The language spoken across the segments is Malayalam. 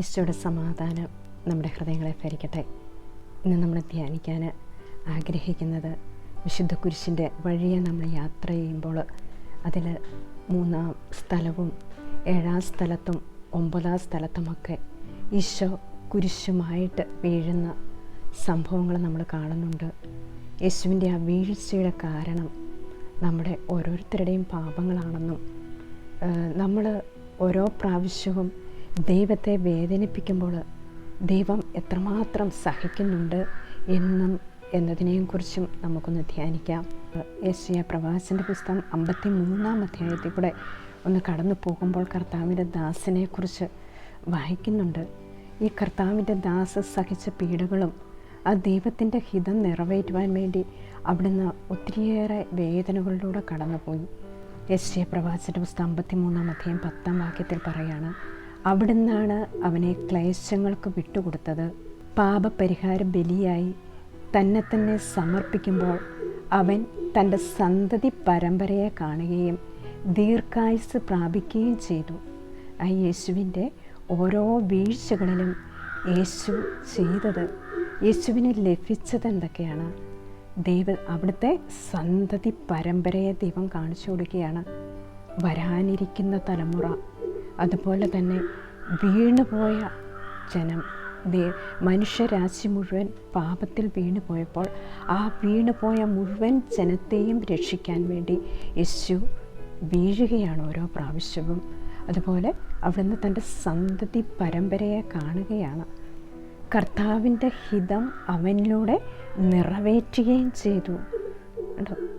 ഈശോയുടെ സമാധാനം നമ്മുടെ ഹൃദയങ്ങളെ ഭരിക്കട്ടെ. ഇന്ന് നമ്മൾ ധ്യാനിക്കാൻ ആഗ്രഹിക്കുന്നത് വിശുദ്ധ കുരിശിന്റെ വഴിയെ നമ്മൾ യാത്ര ചെയ്യുമ്പോൾ അതിൽ മൂന്നാം സ്ഥലവും ഏഴാം സ്ഥലത്തും ഒമ്പതാം സ്ഥലത്തുമൊക്കെ ഈശോ കുരിശുമായിട്ട് വീഴുന്ന സംഭവങ്ങൾ നമ്മൾ കാണുന്നുണ്ട്. യേശുവിന്റെ ആ വീഴ്ചയുടെ കാരണം നമ്മുടെ ഓരോരുത്തരുടെയും പാപങ്ങളാണെന്നും നമ്മൾ ഓരോ പ്രാവശ്യവും ദൈവത്തെ വേദനിപ്പിക്കുമ്പോൾ ദൈവം എത്രമാത്രം സഹിക്കുന്നുണ്ട് എന്നും എന്നതിനെയും കുറിച്ചും നമുക്കൊന്ന് ധ്യാനിക്കാം. യേശയ പ്രവാസിന്റെ പുസ്തകം അമ്പത്തി മൂന്നാം അധ്യായത്തിൽ കൂടെ ഒന്ന് കടന്നു പോകുമ്പോൾ കർത്താവിന്റെ ദാസിനെക്കുറിച്ച് വായിക്കുന്നുണ്ട്. ഈ കർത്താവിന്റെ ദാസ് സഹിച്ച പീഡകളും ആ ദൈവത്തിന്റെ ഹിതം നിറവേറ്റുവാൻ വേണ്ടി അവിടുന്ന് ഒത്തിരിയേറെ വേദനകളിലൂടെ കടന്നുപോയി. യേശയ പ്രവാസിന്റെ പുസ്തകം അമ്പത്തി മൂന്നാം അധ്യായം പത്താം വാക്യത്തിൽ പറയാണ് അവിടുന്നാണ് അവനെ ക്ലേശങ്ങൾക്ക് വിട്ടുകൊടുത്തത്. പാപപരിഹാര ബലിയായി തന്നെ തന്നെ സമർപ്പിക്കുമ്പോൾ അവൻ തന്റെ സന്തതി പരമ്പരയെ കാണുകയും ദീർഘായുസ് പ്രാപിക്കുകയും ചെയ്തു. ആ യേശുവിന്റെ ഓരോ വീഴ്ചകളിലും യേശു ചെയ്തത് യേശുവിന് ലഭിച്ചത് എന്തൊക്കെയാണ്? ദൈവ അവിടുത്തെ സന്തതി പരമ്പരയെ ദൈവം കാണിച്ചു കൊടുക്കുകയാണ്. വരാനിരിക്കുന്ന തലമുറ അതുപോലെ തന്നെ വീണുപോയ ജനം മനുഷ്യരാശി മുഴുവൻ പാപത്തിൽ വീണുപോയപ്പോൾ ആ വീണുപോയ മുഴുവൻ ജനത്തെയും രക്ഷിക്കാൻ വേണ്ടി യേശു വീഴുകയാണ് ഓരോ പ്രാവശ്യവും. അതുപോലെ അവിടുന്ന് തന്റെ സന്തതി പരമ്പരയെ കാണുകയാണ്. കർത്താവിന്റെ ഹിതം അവനിലൂടെ നിറവേറ്റുകയും ചെയ്തു.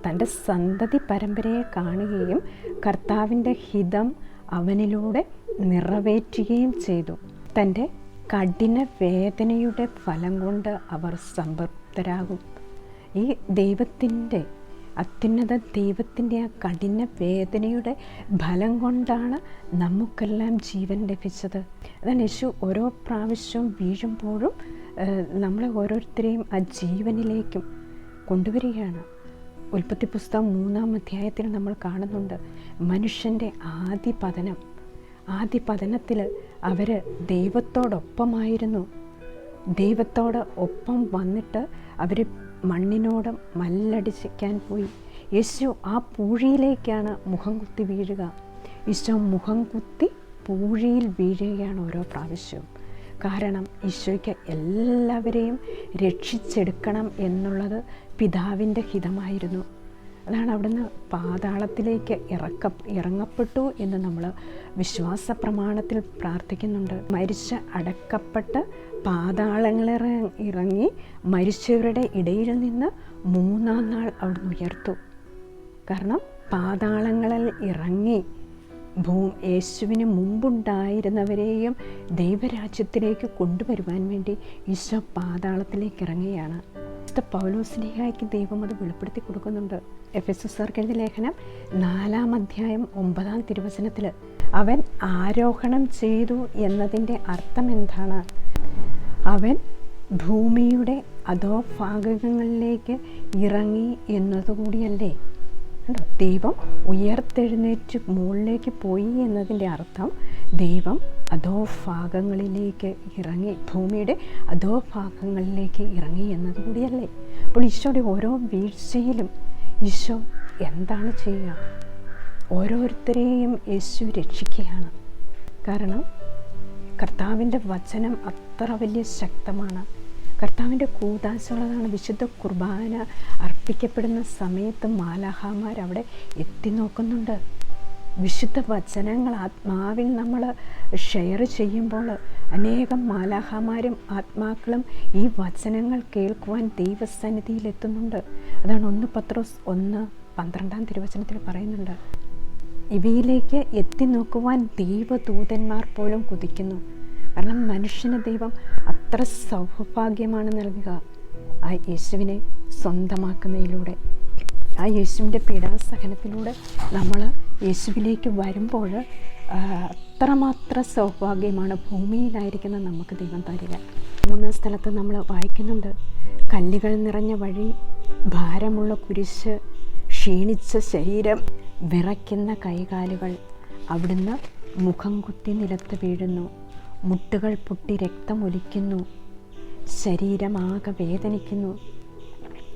തന്റെ സന്തതി പരമ്പരയെ കാണുകയും കർത്താവിന്റെ ഹിതം അവനിലൂടെ നിറവേറ്റുകയും ചെയ്തു. തന്റെ കഠിന വേദനയുടെ ഫലം കൊണ്ട് അവർ സംതൃപ്തരാകും. ഈ ദൈവത്തിന്റെ അത്യുന്നത ദൈവത്തിന്റെ ആ കഠിന വേദനയുടെ ഫലം കൊണ്ടാണ് നമുക്കെല്ലാം ജീവൻ ലഭിച്ചത്. അതാണ് യേശു ഓരോ പ്രാവശ്യവും വീഴുമ്പോഴും നമ്മളെ ഓരോരുത്തരെയും ആ ജീവനിലേക്കും കൊണ്ടുവരികയാണ്. ഉൽപ്പത്തി പുസ്തകം മൂന്നാം അധ്യായത്തിൽ നമ്മൾ കാണുന്നുണ്ട്. മനുഷ്യന്റെ ആദ്യ പതനം. ആദ്യ പതനത്തിൽ അവർ ദൈവത്തോടൊപ്പമായിരുന്നു. ദൈവത്തോട് ഒപ്പം വന്നിട്ട് അവർ മണ്ണിനോട് മല്ലടിച്ചിക്കാൻ പോയി. യേശു ആ പൂഴിയിലേക്കാണ് മുഖം കുത്തി വീഴുക. ഈശോ മുഖം കുത്തി പൂഴിയിൽ വീഴുകയാണ് ഓരോ പ്രാവശ്യവും. കാരണം ഈശോയ്ക്ക് എല്ലാവരെയും രക്ഷിച്ചെടുക്കണം എന്നുള്ളത് പിതാവിന്റെ ഹിതമായിരുന്നു. അതാണ് അവിടുന്ന് പാതാളത്തിലേക്ക് ഇറക്ക ഇറങ്ങപ്പെട്ടു എന്ന് നമ്മൾ വിശ്വാസ പ്രമാണത്തിൽ പ്രാർത്ഥിക്കുന്നുണ്ട്. മരിച്ച് അടക്കപ്പെട്ട് പാതാളങ്ങളിറ ഇറങ്ങി മരിച്ചവരുടെ ഇടയിൽ നിന്ന് മൂന്നാം നാൾ അവിടുന്ന് ഉയർത്തു. കാരണം പാതാളങ്ങളിൽ ഇറങ്ങി ഭൂ യേശുവിന് മുമ്പുണ്ടായിരുന്നവരെയും ദൈവരാജ്യത്തിലേക്ക് കൊണ്ടുവരുവാൻ വേണ്ടി ഈശോ പാതാളത്തിലേക്ക് ഇറങ്ങുകയാണ്. പൗലോസ്നേഹായ്ക്ക് ദൈവം അത് വെളിപ്പെടുത്തി കൊടുക്കുന്നുണ്ട്. എഫ് എസ് എസ് ആർക്കെഴുതിയ ലേഖനം നാലാം അധ്യായം ഒമ്പതാം തിരുവചനത്തിൽ അവൻ ആരോഹണം ചെയ്തു എന്നതിന്റെ അർത്ഥം എന്താണ്? അവൻ ഭൂമിയുടെ അധോഭാഗങ്ങളിലേക്ക് ഇറങ്ങി എന്നതുകൂടിയല്ലേ? ദൈവം ഉയർത്തെഴുന്നേറ്റ് മുകളിലേക്ക് പോയി എന്നതിന്റെ അർത്ഥം ദൈവം അധോഭാഗങ്ങളിലേക്ക് ഇറങ്ങി ഭൂമിയുടെ അധോഭാഗങ്ങളിലേക്ക് ഇറങ്ങി എന്നത് കൂടിയല്ലേ? അപ്പോൾ ഈശോയുടെ ഓരോ വീഴ്ചയിലും ഈശോ എന്താണ് ചെയ്യുക? ഓരോരുത്തരെയും യേശു രക്ഷിക്കുകയാണ്. കാരണം കർത്താവിന്റെ വചനം അത്ര വലിയ ശക്തമാണ്. കർത്താവിന്റെ കൂതാശുള്ളതാണ് വിശുദ്ധ കുർബാന അർപ്പിക്കപ്പെടുന്ന സമയത്ത് മാലാഹാമാർ അവിടെ എത്തി നോക്കുന്നുണ്ട്. വിശുദ്ധ വചനങ്ങൾ ആത്മാവിൽ നമ്മൾ ഷെയർ ചെയ്യുമ്പോൾ അനേകം മാലാഹാമാരും ആത്മാക്കളും ഈ വചനങ്ങൾ കേൾക്കുവാൻ ദൈവസന്നിധിയിലെത്തുന്നുണ്ട്. അതാണ് ഒന്ന് പത്രോസ് ഒന്ന് പന്ത്രണ്ടാം തിരുവചനത്തിൽ പറയുന്നുണ്ട്. ഇവയിലേക്ക് എത്തി നോക്കുവാൻ ദൈവദൂതന്മാർ പോലും കുതിക്കുന്നു. കാരണം മനുഷ്യന് ദൈവം അത്ര സൗഭാഗ്യമാണ് നൽകുക. ആ യേശുവിനെ സ്വന്തമാക്കുന്നതിലൂടെ ആ യേശുവിന്റെ പീഡാസഹനത്തിലൂടെ നമ്മൾ യേശുവിലേക്ക് വരുമ്പോൾ അത്രമാത്രം സൗഭാഗ്യമാണ് ഭൂമിയിലായിരിക്കുന്ന നമുക്ക് ദൈവം തരിക. മൂന്നാം സ്ഥലത്ത് നമ്മൾ വായിക്കുന്നുണ്ട് കല്ലുകൾ നിറഞ്ഞ വഴി ഭാരമുള്ള കുരിശ് ക്ഷീണിച്ച ശരീരം വിറയ്ക്കുന്ന കൈകാലുകൾ അവിടുന്ന് മുഖം കുത്തി നിലത്ത് വീഴുന്നു. മുട്ടുകൾ പൊട്ടി രക്തമൊലിക്കുന്നു ശരീരമാകെ വേദനിക്കുന്നു.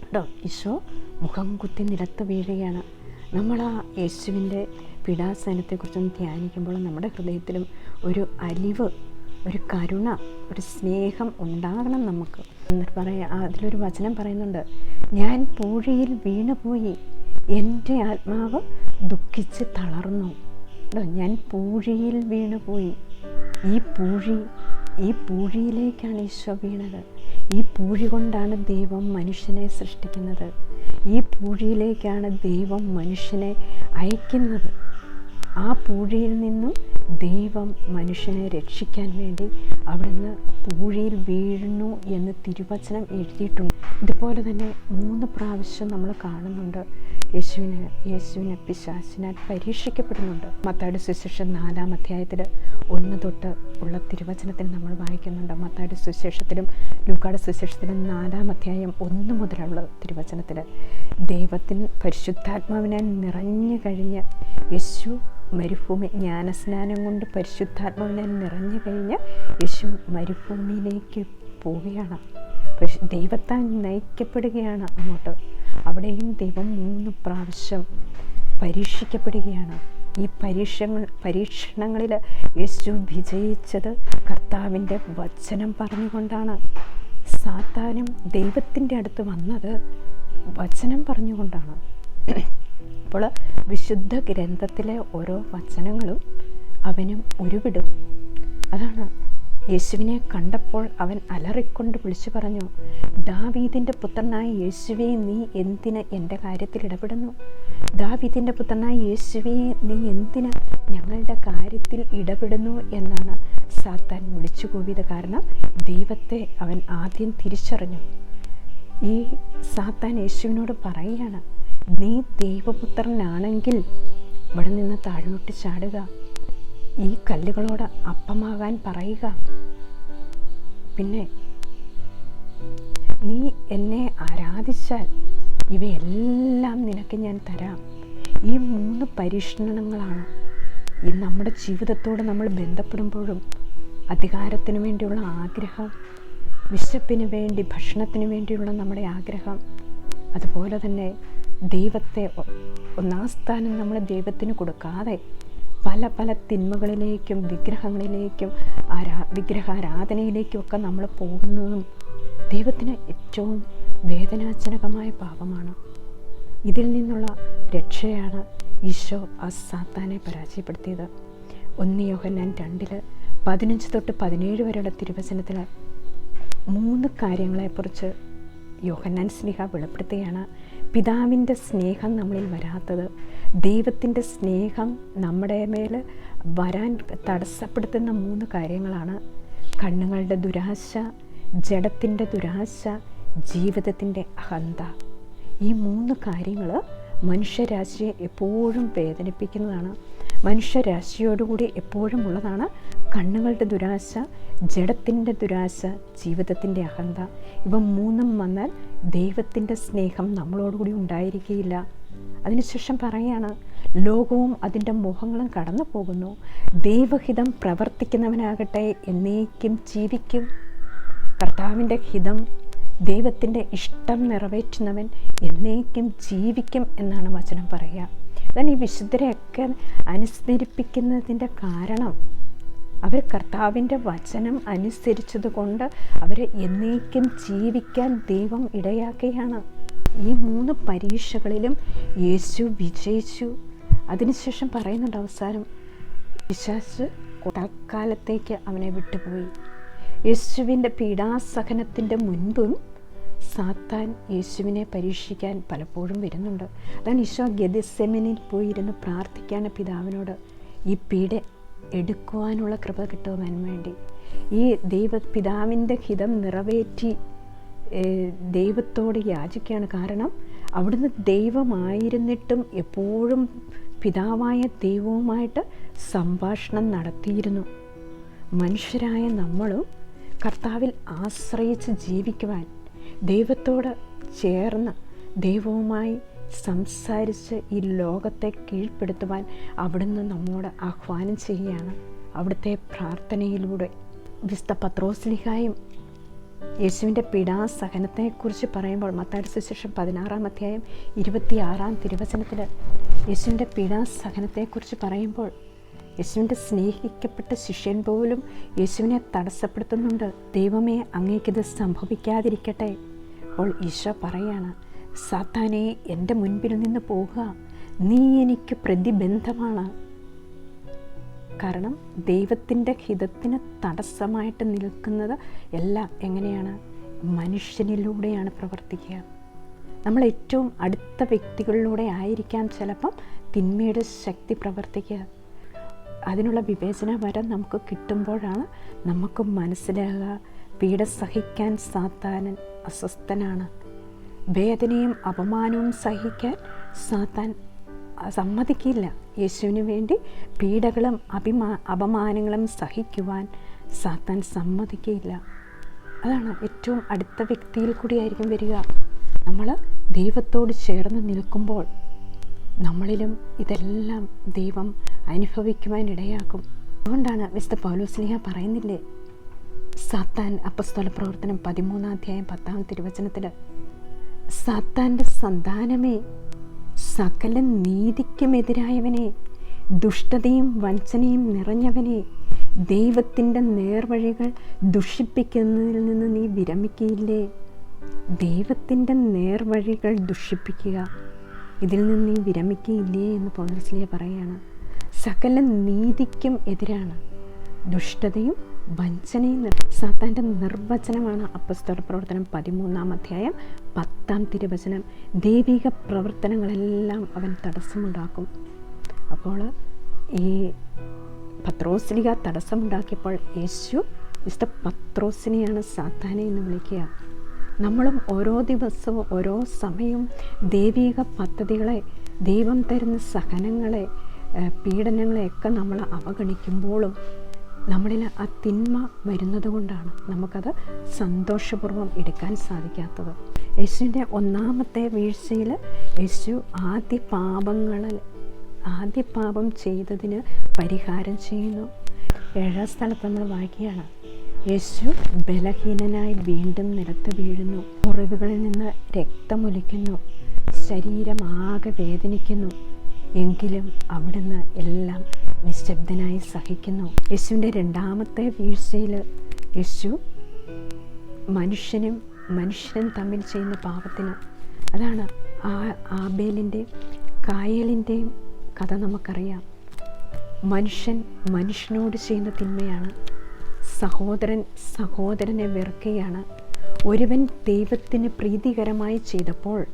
കേട്ടോ ഈശോ മുഖം കുത്തി നിലത്ത് വീഴുകയാണ്. നമ്മൾ ആ യേശുവിന്റെ പീഡാസനത്തെക്കുറിച്ചൊന്ന് ധ്യാനിക്കുമ്പോൾ നമ്മുടെ ഹൃദയത്തിലും ഒരു അലിവ് ഒരു കരുണ ഒരു സ്നേഹം ഉണ്ടാകണം നമുക്ക്. എന്നിട്ട് പറയാ അതിലൊരു വചനം പറയുന്നുണ്ട്. ഞാൻ പൂഴിയിൽ വീണുപോയി എന്റെ ആത്മാവ് ദുഃഖിച്ച് തളർന്നു. ഞാൻ പൂഴിയിൽ വീണുപോയി ഈ പൂഴി ഈ പൂഴിയിലേക്കാണ് ഈശോ വീണത്. ഈ പൂഴി കൊണ്ടാണ് ദൈവം മനുഷ്യനെ സൃഷ്ടിക്കുന്നത്. ഈ പൂഴിയിലേക്കാണ് ദൈവം മനുഷ്യനെ അയക്കുന്നത്. ആ പൂഴിയിൽ നിന്നും ദൈവം മനുഷ്യനെ രക്ഷിക്കാൻ വേണ്ടി അവിടുന്ന് പൂഴിയിൽ വീഴുന്നു എന്ന് തിരുവചനം എഴുതിയിട്ടുണ്ട്. ഇതുപോലെ തന്നെ മൂന്ന് പ്രാവശ്യം നമ്മൾ കാണുന്നുണ്ട്. യേശുവിന് യേശുവിനെ പിശാസിനാൽ പരീക്ഷിക്കപ്പെടുന്നുണ്ട്. മത്തായുടെ സുശേഷം നാലാം അധ്യായത്തിൽ ഒന്ന് തൊട്ട് ഉള്ള തിരുവചനത്തിൽ നമ്മൾ വായിക്കുന്നുണ്ട്. മത്തായുടെ സുശേഷത്തിലും ലൂക്കാട് സുശേഷത്തിലും നാലാം അധ്യായം ഒന്ന് മുതലുള്ള തിരുവചനത്തിൽ ദൈവത്തിൻ പരിശുദ്ധാത്മാവിനാൽ നിറഞ്ഞു കഴിഞ്ഞ് യേശു മരുഭൂമി ജ്ഞാനസ്നാനം കൊണ്ട് പരിശുദ്ധാത്മാവിനാൽ നിറഞ്ഞു കഴിഞ്ഞ് യേശു മരുഭൂമിയിലേക്ക് പോവുകയാണ്. ദൈവത്താൽ നയിക്കപ്പെടുകയാണ് അങ്ങോട്ട്. അവിടെയും ദൈവം മൂന്ന് പ്രാവശ്യം പരീക്ഷിക്കപ്പെടുകയാണ്. ഈ പരീക്ഷങ്ങൾ പരീക്ഷണങ്ങളിൽ യേശു വിജയിച്ചത് കർത്താവിന്റെ വചനം പറഞ്ഞുകൊണ്ടാണ്. സാത്താനും ദൈവത്തിന്റെ അടുത്ത് വന്നത് വചനം പറഞ്ഞുകൊണ്ടാണ്. അപ്പോൾ വിശുദ്ധ ഗ്രന്ഥത്തിലെ ഓരോ വചനങ്ങളും അവനും ഉരുവിടും. അതാണ് യേശുവിനെ കണ്ടപ്പോൾ അവൻ അലറിക്കൊണ്ട് വിളിച്ചു പറഞ്ഞു ദാവീദിന്റെ പുത്രനായ യേശുവെ നീ എന്തിന് എന്റെ കാര്യത്തിൽ ഇടപെടുന്നു? ദാവീദിന്റെ പുത്രനായ യേശുവെ നീ എന്തിന് ഞങ്ങളുടെ കാര്യത്തിൽ ഇടപെടുന്നു? എന്നാണ് സാത്താൻ വിളിച്ചു കൂവിയത് കാരണം ദൈവത്തെ അവൻ ആദ്യം തിരിച്ചറിഞ്ഞു. ഈ സാത്താൻ യേശുവിനോട് പറയുകയാണ് നീ ദൈവപുത്രനാണെങ്കിൽ ഇവിടെ നിന്ന് താഴോട്ട് ചാടുക. ഈ കല്ലുകളോട് അപ്പമാകാൻ പറയുക. പിന്നെ നീ എന്നെ ആരാധിച്ചാൽ ഇവയെല്ലാം നിനക്ക് ഞാൻ തരാം. ഈ മൂന്ന് പരീക്ഷണങ്ങളാണ് ഈ നമ്മുടെ ജീവിതത്തോട് നമ്മൾ ബന്ധപ്പെടുമ്പോഴും അധികാരത്തിന് വേണ്ടിയുള്ള ആഗ്രഹം വിശപ്പിന് വേണ്ടി ഭക്ഷണത്തിന് വേണ്ടിയുള്ള നമ്മുടെ ആഗ്രഹം. അതുപോലെ തന്നെ ദൈവത്തെ ഒന്നാം സ്ഥാനം നമ്മൾ ദൈവത്തിന് കൊടുക്കാതെ പല പല തിന്മകളിലേക്കും വിഗ്രഹങ്ങളിലേക്കും ആരാ വിഗ്രഹാരാധനയിലേക്കും ഒക്കെ നമ്മൾ പോകുന്നതും ദൈവത്തിന് ഏറ്റവും വേദനാജനകമായ പാപമാണ്. ഇതിൽ നിന്നുള്ള രക്ഷയാണ് ഈശോ ആ സാത്താനെ പരാജയപ്പെടുത്തിയത്. ഒന്ന് യോഹന്നാൻ രണ്ടിൽ പതിനഞ്ച് തൊട്ട് പതിനേഴ് വരെയുള്ള തിരുവചനത്തിൽ മൂന്ന് കാര്യങ്ങളെക്കുറിച്ച് യോഹന്നാൻ സ്നേഹ വെളിപ്പെടുത്തുകയാണ്. പിതാവിന്റെ സ്നേഹം നമ്മളിൽ വരാത്തത് ദൈവത്തിന്റെ സ്നേഹം നമ്മുടെ മേൽ വരാൻ തടസ്സപ്പെടുത്തുന്ന മൂന്ന് കാര്യങ്ങളാണ്. കണ്ണുകളുടെ ദുരാശ ജഡത്തിന്റെ ദുരാശ ജീവിതത്തിന്റെ അഹന്ത. ഈ മൂന്ന് കാര്യങ്ങൾ മനുഷ്യരാശിയെ എപ്പോഴും വേദനിപ്പിക്കുന്നതാണ്. മനുഷ്യരാശിയോടുകൂടി എപ്പോഴും ഉള്ളതാണ് കണ്ണുകളുടെ ദുരാശ ജഡത്തിന്റെ ദുരാശ ജീവിതത്തിന്റെ അഹന്ത ഇവ മൂന്നും വന്നാൽ ദൈവത്തിന്റെ സ്നേഹം നമ്മളോടുകൂടി ഉണ്ടായിരിക്കുകയില്ല. അതിനുശേഷം പറയാണ് ലോകവും അതിന്റെ മോഹങ്ങളും കടന്നു പോകുന്നു. ദൈവഹിതം പ്രവർത്തിക്കുന്നവനാകട്ടെ എന്നേക്കും ജീവിക്കും. കർത്താവിന്റെ ഹിതം ദൈവത്തിന്റെ ഇഷ്ടം നിറവേറ്റുന്നവൻ എന്നേക്കും ജീവിക്കും എന്നാണ് വചനം പറയുക. അതാണ് ഈ വിശുദ്ധരെയൊക്കെ അനുസ്മരിപ്പിക്കുന്നതിന്റെ കാരണം. അവർ കർത്താവിന്റെ വചനം അനുസരിച്ചത് കൊണ്ട് അവരെ എന്നേക്കും ജീവിക്കാൻ ദൈവം ഇടയാക്കുകയാണ്. ഈ മൂന്ന് പരീക്ഷകളിലും യേശു വിജയിച്ചു. അതിനുശേഷം പറയുന്നുണ്ട് അവസാനം വിശ്വാസ് തൽക്കാലത്തേക്ക് അവനെ വിട്ടുപോയി. യേശുവിന്റെ പീഡാസഹനത്തിന്റെ മുൻപും സാത്താൻ യേശുവിനെ പരീക്ഷിക്കാൻ പലപ്പോഴും വരുന്നുണ്ട്. അതാണ് ഈശോ ഗതിസെമിനിൽ പോയിരുന്ന് പ്രാർത്ഥിക്കാൻ പിതാവിനോട് ഈ പീഡ എടുക്കുവാനുള്ള കൃപ കിട്ടുവാൻ വേണ്ടി. ഈ ദൈവ പിതാവിന്റെ ഹിതം നിറവേറ്റി ദൈവത്തോട് യാചിക്കുകയാണ് കാരണം അവിടുന്ന് ദൈവമായിരുന്നിട്ടും എപ്പോഴും പിതാവായ ദൈവവുമായിട്ട് സംഭാഷണം നടത്തിയിരുന്നു. മനുഷ്യരായ നമ്മളും കർത്താവിൽ ആശ്രയിച്ച് ജീവിക്കുവാൻ ദൈവത്തോട് ചേർന്ന് ദൈവവുമായി സംസാരിച്ച് ഈ ലോകത്തെ കീഴ്പ്പെടുത്തുവാൻ അവിടുന്ന് നമ്മോട് ആഹ്വാനം ചെയ്യുകയാണ്. അവിടുത്തെ പ്രാർത്ഥനയിലൂടെ വിസ്ത പത്രോസ്ലിഹായും യേശുവിന്റെ പീഡാസഹനത്തെക്കുറിച്ച് പറയുമ്പോൾ മത്താടി സുശേഷം പതിനാറാം അധ്യായം ഇരുപത്തിയാറാം തിരുവചനത്തിൽ യേശുവിന്റെ പീഡാസഹനത്തെക്കുറിച്ച് പറയുമ്പോൾ യേശുവിന്റെ സ്നേഹിക്കപ്പെട്ട ശിഷ്യൻ പോലും യേശുവിനെ തടസ്സപ്പെടുത്തുന്നുണ്ട്. ദൈവമേ അങ്ങേക്കിത് സംഭവിക്കാതിരിക്കട്ടെ. അപ്പോൾ ഈശോ പറയാണ് സാത്താനെ എന്റെ മുൻപിൽ നിന്ന് പോകുക നീ എനിക്ക് പ്രതിബന്ധമാണ്. കാരണം ദൈവത്തിന്റെ ഹിതത്തിന് തടസ്സമായിട്ട് നിൽക്കുന്നത് എല്ലാം എങ്ങനെയാണ്? മനുഷ്യനിലൂടെയാണ് പ്രവർത്തിക്കുക. നമ്മൾ ഏറ്റവും അടുത്ത വ്യക്തികളിലൂടെ ആയിരിക്കാം ചിലപ്പം തിന്മയുടെ ശക്തി പ്രവർത്തിക്കുക. അതിനുള്ള വിവേചന വരം നമുക്ക് കിട്ടുമ്പോഴാണ് നമുക്ക് മനസ്സിലാകുക. പീഡ സഹിക്കാൻ സാത്താനൻ അസ്വസ്ഥനാണ്. വേദനയും അപമാനവും സഹിക്കാൻ സാത്താൻ സമ്മതിക്കില്ല. യേശുവിന് വേണ്ടി പീഡകളും അഭിമാ അപമാനങ്ങളും സഹിക്കുവാൻ സാത്താൻ സമ്മതിക്കില്ല അതാണ് ഏറ്റവും അടുത്ത വ്യക്തിയിൽ കൂടിയായിരിക്കും വരിക. നമ്മൾ ദൈവത്തോട് ചേർന്ന് നിൽക്കുമ്പോൾ നമ്മളിലും ഇതെല്ലാം ദൈവം അനുഭവിക്കുവാൻ ഇടയാക്കും അതുകൊണ്ടാണ് മിസ്റ്റർ പൗലോസ്ലിഹ പറയുന്നില്ലേ? സാത്താൻ അപ്പസ്തോല പ്രവർത്തനം പതിമൂന്നാം അധ്യായം പത്താം തിരുവചനത്തിൽ സാത്താന്റെ സന്താനമേ സകല നീതിക്കുമെതിരായവനെ ദുഷ്ടതയും വഞ്ചനയും നിറഞ്ഞവനെ ദൈവത്തിന്റെ നേർവഴികൾ ദുഷിപ്പിക്കുന്നതിൽ നിന്ന് നീ വിരമിക്കയില്ലേ? ദൈവത്തിന്റെ നേർവഴികൾ ദുഷിപ്പിക്കുക ഇതിൽ നിന്ന് നീ വിരമിക്കയില്ലേ എന്ന് പൗരസ്ലിയ പറയുകയാണ് സകല നീതിക്കും എതിരാണ്. ദുഷ്ടതയും വഞ്ചനയും സാത്താന്റെ നിർവചനമാണ് അപ്പസ്തോല പ്രവർത്തനം പതിമൂന്നാം അധ്യായം പത്താം തിരുവചനം. ദൈവിക പ്രവർത്തനങ്ങളെല്ലാം അവൻ തടസ്സമുണ്ടാക്കും. അപ്പോൾ ഈ പത്രോസ്ലിക തടസ്സമുണ്ടാക്കിയപ്പോൾ യേശു വിശുദ്ധ പത്രോസിനെയാണ് സാത്താനെ എന്ന് വിളിക്കുക. നമ്മളും ഓരോ ദിവസവും ഓരോ സമയവും ദൈവിക പദ്ധതികളെ ദൈവം തരുന്ന സഹനങ്ങളെ പീഡനങ്ങളെയൊക്കെ നമ്മൾ അവഗണിക്കുമ്പോഴും നമ്മളിൽ ആ തിന്മ വരുന്നത് കൊണ്ടാണ് നമുക്കത് സന്തോഷപൂർവം എടുക്കാൻ സാധിക്കാത്തത്. യേശുവിന്റെ ഒന്നാമത്തെ വീഴ്ചയിൽ യേശു ആദ്യ പാപങ്ങളിൽ ആദ്യ പാപം ചെയ്തതിന് പരിഹാരം ചെയ്യുന്നു. ഏഴാം സ്ഥലത്ത് നമ്മൾ വായിക്കുകയാണ്. യേശു ബലഹീനനായി വീണ്ടും നിലത്ത് വീഴുന്നു. മുറിവുകളിൽ നിന്ന് രക്തമൊലിക്കുന്നു. ശരീരം ആകെ വേദനിക്കുന്നു. എങ്കിലും അവിടുന്ന് എല്ലാം നിശബ്ദനായി സഹിക്കുന്നു. യേശുവിന്റെ രണ്ടാമത്തെ വീഴ്ചയിൽ യേശു മനുഷ്യനും മനുഷ്യനും തമ്മിൽ ചെയ്യുന്ന പാപത്തിന്. അതാണ് ആ ആബേലിന്റെയും കായലിന്റെയും കഥ നമുക്കറിയാം. മനുഷ്യൻ മനുഷ്യനോട് ചെയ്യുന്ന തിന്മയാണ്. സഹോദരൻ സഹോദരനെ വെറുക്കുകയാണ്. ഒരുവൻ ദൈവത്തിന് പ്രീതികരമായി ചെയ്തപ്പോൾ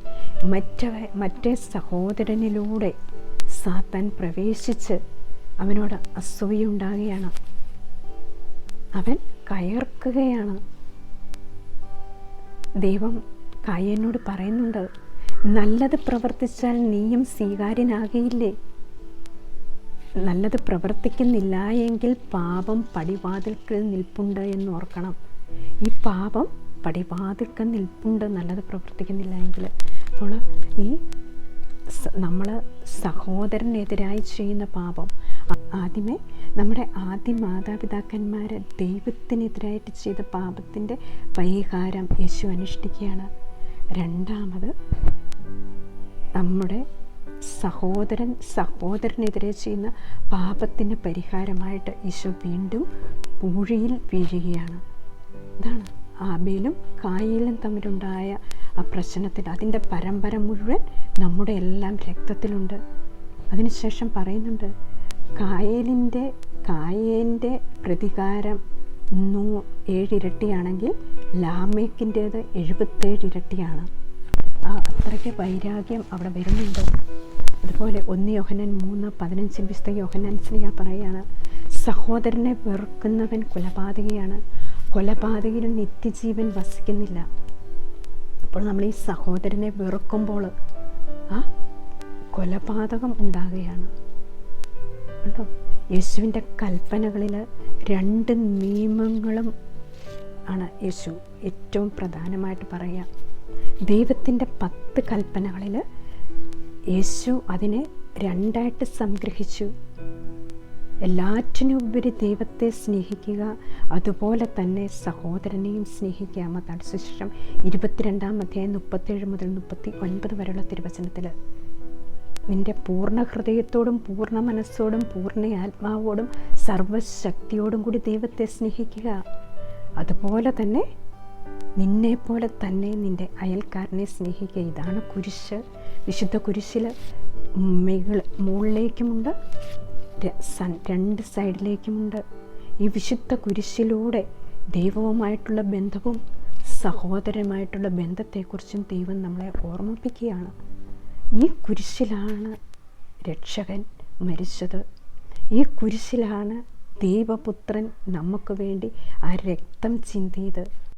മറ്റവ മറ്റേ സഹോദരനിലൂടെ സാത്താൻ പ്രവേശിച്ച് അവനോട് അസൂയുണ്ടാകുകയാണ്. അവൻ കയർക്കുകയാണ്. ദൈവം കായനോട് പറയുന്നുണ്ട് നല്ലത് പ്രവർത്തിച്ചാൽ നീയും സ്വീകാര്യനാകയില്ലേ നല്ലത് പ്രവർത്തിക്കുന്നില്ല എങ്കിൽ പാപം പടിവാതിൽക്കൽ നിൽപ്പുണ്ട് എന്ന് ഓർക്കണം. ഈ പാപം പടിവാതിൽക്കൽ നിൽപ്പുണ്ട് നല്ലത് പ്രവർത്തിക്കുന്നില്ല എങ്കിൽ. അപ്പോൾ ഈ നമ്മൾ സഹോദരനെതിരായി ചെയ്യുന്ന പാപം. ആദ്യമേ നമ്മുടെ ആദ്യ മാതാപിതാക്കന്മാർ ദൈവത്തിനെതിരായിട്ട് ചെയ്ത പാപത്തിന്റെ പരിഹാരം യേശു അനുഷ്ഠിക്കുകയാണ്. രണ്ടാമത് നമ്മുടെ സഹോദരൻ സഹോദരനെതിരെ ചെയ്യുന്ന പാപത്തിന് പരിഹാരമായിട്ട് ഈശോ വീണ്ടും പൂഴിയിൽ വീഴുകയാണ്. ഇതാണ് ആബേലും കായലും തമ്മിലുണ്ടായ ആ പ്രശ്നത്തിൽ അതിന്റെ പരമ്പര മുഴുവൻ നമ്മുടെ എല്ലാം രക്തത്തിലുണ്ട്. അതിനുശേഷം പറയുന്നുണ്ട് കായലിന്റെ കായേന്റെ പ്രതികാരം നൂ ഏഴിരട്ടിയാണെങ്കിൽ ലാമേക്കിന്റേത് എഴുപത്തേഴ് ഇരട്ടിയാണ്. ആ അത്രയ്ക്ക് വൈരാഗ്യം അവിടെ വരുന്നുണ്ട്. അതുപോലെ ഒന്ന് യോഹനൻ മൂന്ന് പതിനഞ്ച് വിശുദ്ധ യോഹനൻ സ്നേഹ പറയുകയാണ് സഹോദരനെ വെറുക്കുന്നവൻ കൊലപാതകയാണ്. കൊലപാതകയിൽ നിത്യജീവൻ വസിക്കുന്നില്ല. അപ്പോൾ നമ്മൾ ഈ സഹോദരനെ വെറുക്കുമ്പോൾ ആ കൊലപാതകം ഉണ്ടാകുകയാണ്. ഉണ്ടോ യേശുവിന്റെ കൽപ്പനകളിൽ രണ്ട് നിയമങ്ങളും ആണ് യേശു ഏറ്റവും പ്രധാനമായിട്ട് പറയുക. ദൈവത്തിന്റെ പത്ത് കൽപ്പനകളിൽ യേശു അതിനെ രണ്ടായിട്ട് സംഗ്രഹിച്ചു. എല്ലാറ്റിനും ഉപരി ദൈവത്തെ സ്നേഹിക്കുക അതുപോലെ തന്നെ സഹോദരനെയും സ്നേഹിക്കുക അതാണ് സുശേഷം ഇരുപത്തിരണ്ടാം അധ്യായം മുപ്പത്തേഴ് മുതൽ മുപ്പത്തി ഒൻപത് വരെയുള്ള തിരുവചനത്തിൽ നിന്റെ പൂർണ ഹൃദയത്തോടും പൂർണ മനസ്സോടും പൂർണ ആത്മാവോടും സർവശക്തിയോടും കൂടി ദൈവത്തെ സ്നേഹിക്കുക. അതുപോലെ തന്നെ നിന്നെപ്പോലെ തന്നെ നിന്റെ അയൽക്കാരനെ സ്നേഹിക്കുക. ഇതാണ് കുരിശ്. വിശുദ്ധ കുരിശിൽ മുകളിലേക്കുമുണ്ട്. സൺ- രണ്ട് സൈഡിലേക്കുമുണ്ട്. ഈ വിശുദ്ധ കുരിശിലൂടെ ദൈവവുമായിട്ടുള്ള ബന്ധവും സഹോദരമായിട്ടുള്ള ബന്ധത്തെക്കുറിച്ചും ദൈവം നമ്മളെ ഓർമ്മിപ്പിക്കുകയാണ്. ഈ കുരിശിലാണ് രക്ഷകൻ മരിച്ചത്. ഈ കുരിശിലാണ് ദൈവപുത്രൻ നമുക്ക് വേണ്ടി ആ രക്തം ചിന്തിയത്.